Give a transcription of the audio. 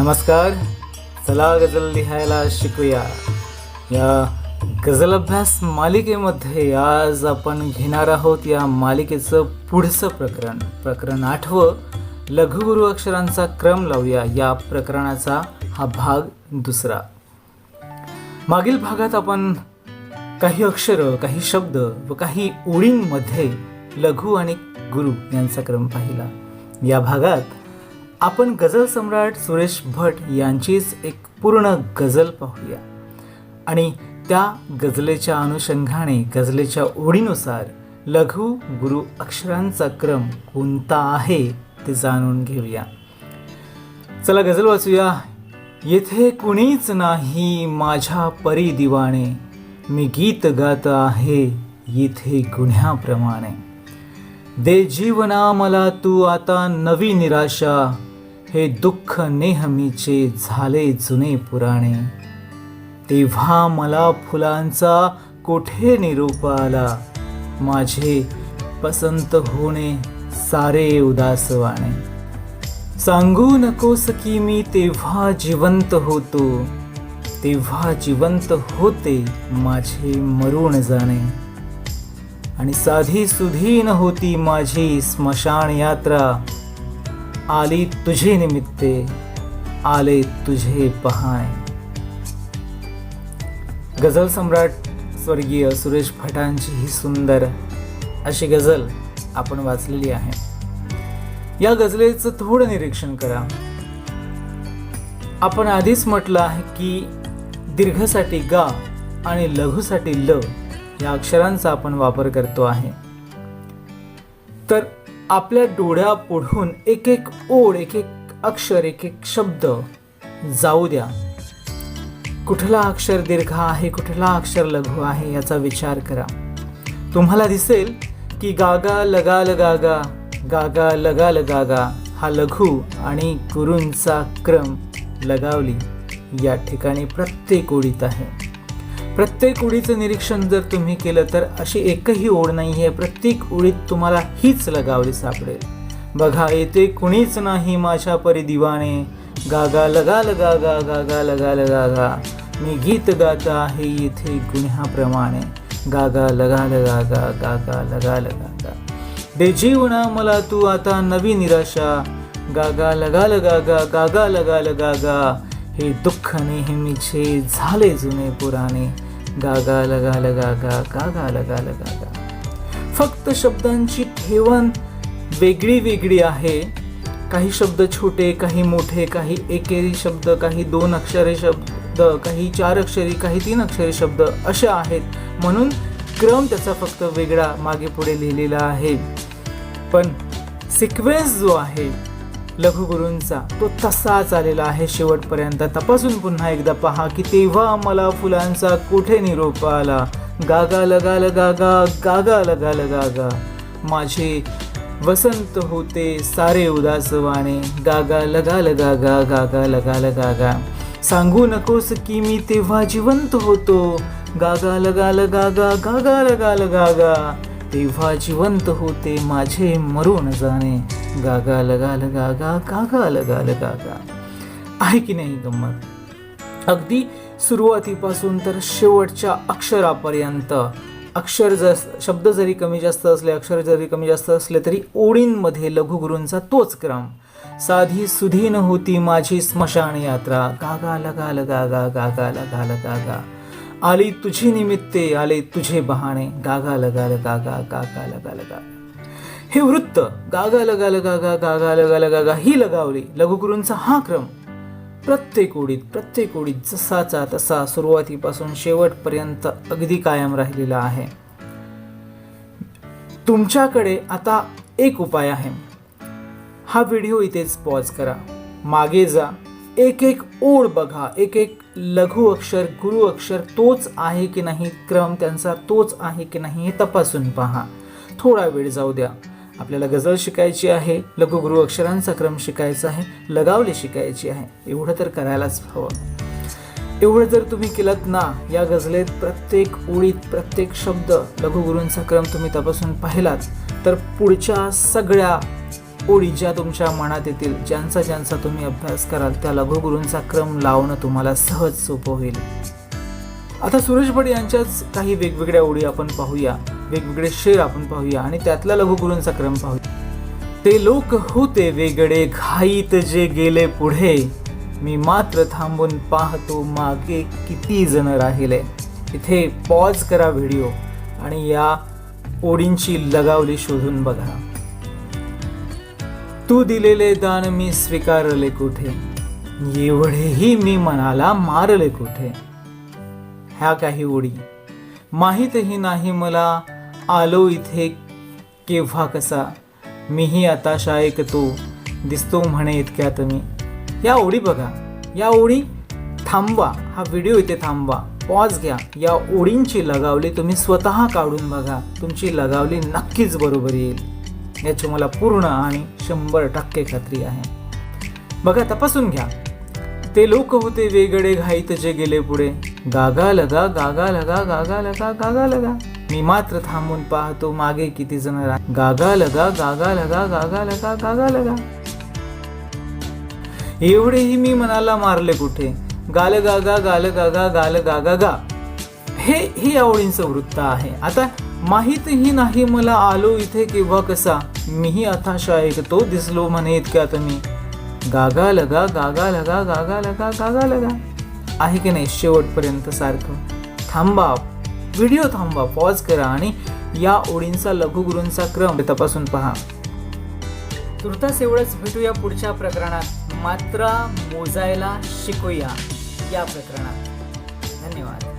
नमस्कार. चला गझल लिहायला शिकूया. या गझल अभ्यास मालिकेमध्ये आज आपण घेणार आहोत या मालिकेचं पुढचं प्रकरण. प्रकरण आठवं लघुगुरु अक्षरांचा क्रम लावूया. या प्रकरणाचा हा भाग दुसरा. मागील भागात आपण काही अक्षरं काही शब्द व काही ओळींमध्ये लघु आणि गुरु यांचा क्रम पाहिला. या भागात आपण गझल सम्राट सुरेश भट यांचीच एक पूर्ण गझल पाहूया. आणि त्या गझलेच्या अनुषंगाने गझलेच्या ओढीनुसार लघु गुरु अक्षरांचा क्रम कोणता आहे ते जाणून घेऊया. चला गझल वाचूया. येथे कुणीच नाही माझ्या परी दिवाणे. मी गीत गात आहे येथे गुन्ह्याप्रमाणे. दे जीवना मला तू आता नवी निराशा. हे दुःख नेहमीचे झाले जुने पुराणे. तेव्हा मला फुलांचा कोठे निरूप आला? माझे पसंत होणे सारे उदासवाणे सांगू नकोस की मी तेव्हा जिवंत होतो. तेव्हा जिवंत होते माझे मरून जाणे. आणि साधी सुधी होती माझी स्मशान यात्रा. आली तुझे निमित्ते आले तुझे पहाय गझल सम्राट स्वर्गीय सुरेश भटांची ही सुंदर अशी गझल आपण वाचलेली आहे. या गझलेचं थोडं निरीक्षण करा. आपण आधीच म्हटलं आहे की दीर्घसाठी गा आणि लघुसाठी ल या अक्षरांचा आपण वापर करतो आहे. तर आपल्या डोळ्या पुढून एक एक ओळ एक एक अक्षर एक एक शब्द जाऊ द्या. कुठला अक्षर दीर्घ आहे कुठला अक्षर लघु आहे याचा विचार करा. तुम्हाला दिसेल की गागा लगा लगागा गागा लगा लगागा हा लघु आणि गुरूंचा क्रम लगावली. या ठिकाणी प्रत्येक ओळीत आहे. प्रत्येक ओळीचं निरीक्षण जर तुम्ही केलं तर अशी एकही ओढ नाही आहे प्रत्येक ओळीत तुम्हाला हीच लगावली सापडेल. बघा येते कुणीच नाही माझ्या परी दिवाने. गागा लगा लगा गा गागा लगा लगा गा. मी गीत गात आहे येथे गुन्ह्याप्रमाणे. गागा लगा लगा गा गागा लगा लगा गा. दे जीवना मला तू आता नवी निराशा. गागा लगा लगा गा गागा लगा लगा गा. हे दुःख नेहमीचे झाले जुने पुराणे. गागा लगा लगा गा गागा लगा लगा गा फक्त शब्दांची ठेवण वेगळी वेगळी आहे. काही शब्द छोटे काही मोठे काही एकेरी शब्द काही दोन अक्षरे शब्द काही चार अक्षरी काही तीन अक्षरी शब्द असे आहेत. म्हणून क्रम त्याचा फक्त वेगळा मागे पुढे लिहिलेला आहे. पण सिक्वेन्स जो आहे लघुगुरूंचा तो तसाच आलेला आहे शेवटपर्यंत. तपासून पुन्हा एकदा पहा की तेव्हा मला फुलांचा कुठे निरोप आला? गागा लगा लगा गा गागा लगा लगा गा. माझे वसंत होते सारे उदासवाणे गागा लगा लगा गा गागा लगा लगा गा. सांगू नकोस की मी तेव्हा जिवंत होतो. गागा लगा लगा गा गागा लगा लगा गा. तेव्हा जिवंत होते माझे मरून जाणे. गागा लगा लगा गा गागा लगा लगा गा. आहे की नाही गंमत? अगदी सुरुवातीपासून तर शेवटच्या अक्षरापर्यंत अक्षर जस शब्द जरी कमी जास्त असले अक्षर जरी कमी जास्त असले तरी ओळींमध्ये लघुगुरूंचा तोच क्रम. साधी सुधीन होती माझी स्मशान यात्रा. गागा लगा लगा गा गागा लगा लगा गा. आली तुझी निमित्ते आले तुझे बहाणे. गागा लगा लगा गा गागा लगा लगा. हे वृत्त गागा लगा लगा गा गागा लगा लगा गा ही लगावली. लघुगुरूंचा हा क्रम. प्रत्येक ओळीत प्रत्येक ओळीत जसाचा तसा सुरुवातीपासून शेवटपर्यंत अगदी कायम राहिलेला आहे. तुमच्याकडे आता एक उपाय आहे. हा व्हिडिओ इथेच पॉज करा. मागे जा. एक एक ओळ बघा. एक एक लघु अक्षर गुरु अक्षर तोच आहे की नाही क्रम त्यांचा तोच आहे की नाही हे तपासून पहा. थोडा वेळ जाऊ द्या. आपल्याला गझल शिकायची आहे लघुगुरु अक्षरांचा क्रम शिकायचा आहे लगावली शिकायची आहे. एवढं तर करायलाच हवं. एवढं जर तुम्ही केलं ना या गझलेत प्रत्येक ओळीत प्रत्येक शब्द लघुगुरूंचा क्रम तुम्ही तपासून पाहिलात तर पुढच्या सगळ्या ओळी ज्या तुमच्या मनात येतील ज्यांचा ज्यांचा तुम्ही अभ्यास कराल त्या लघुगुरूंचा क्रम लावणं तुम्हाला सहज सोपं होईल. आता सुरेश भट यांच्याच काही वेगवेगळ्या ओळी आपण पाहूया. वेगवेगळे शेर आपण पाहूया आणि त्यातला लघुगुरूंचा क्रम पाहूया. ते लोक होते वेगळे घाईत जे गेले पुढे. मी मात्र थांबून पाहतो मागे किती जण राहिले. इथे पॉज करा व्हिडिओ आणि या ओडींची लगावली शोधून बघा. तू दिलेले दान मी स्वीकारले कुठे? एवढेही मी मनाला मारले कुठे? ह्या काही ओळी माहीतही नाही मला आलो इथे केव्हा कसा? मीही आता ऐकतो दिसतो म्हणे इतक्यात मी. या ओळी बघा या ओळी थांबवा हा व्हिडिओ इथे थांबवा. पॉज घ्या. या ओळींची लगावली तुम्ही स्वतः काढून बघा. तुमची लगावली नक्कीच बरोबर येईल. याची मला पूर्ण आणि शंभर टक्के खात्री आहे. बघा तपासून घ्या. ते लोक होते वेगळे घाईत जे गेले पुढे. गागा लगा गागा लगा गागा लगा गागा लगा. मी मात्र थांबून पाहतो मागे किती जण गागा लगा गागा लगा गागा लगा गागा लगा. एवढेही मी मनाला मारले कुठे? गाल गागा गाल गागा गाल गागा गा. हे हे आवडींचं वृत्त आहे. आता माहीतही नाही मला आलो इथे केव्हा कसा. मीही आता ऐकतो दिसलो म्हणे इतक्यात मी. गागा लगा गागा लगा गागा लगा गागा लगा. आहे की नाही शेवटपर्यंत सारखं? थांबा. व्हिडिओ थांबा पॉज करा आणि या ओळींचा लघुगुरूंचा क्रम तपासून पहा. तुर्तास एवढंच भेटूया पुढच्या प्रकरणात. मात्रा मोजायला शिकूया या प्रकरणात. धन्यवाद.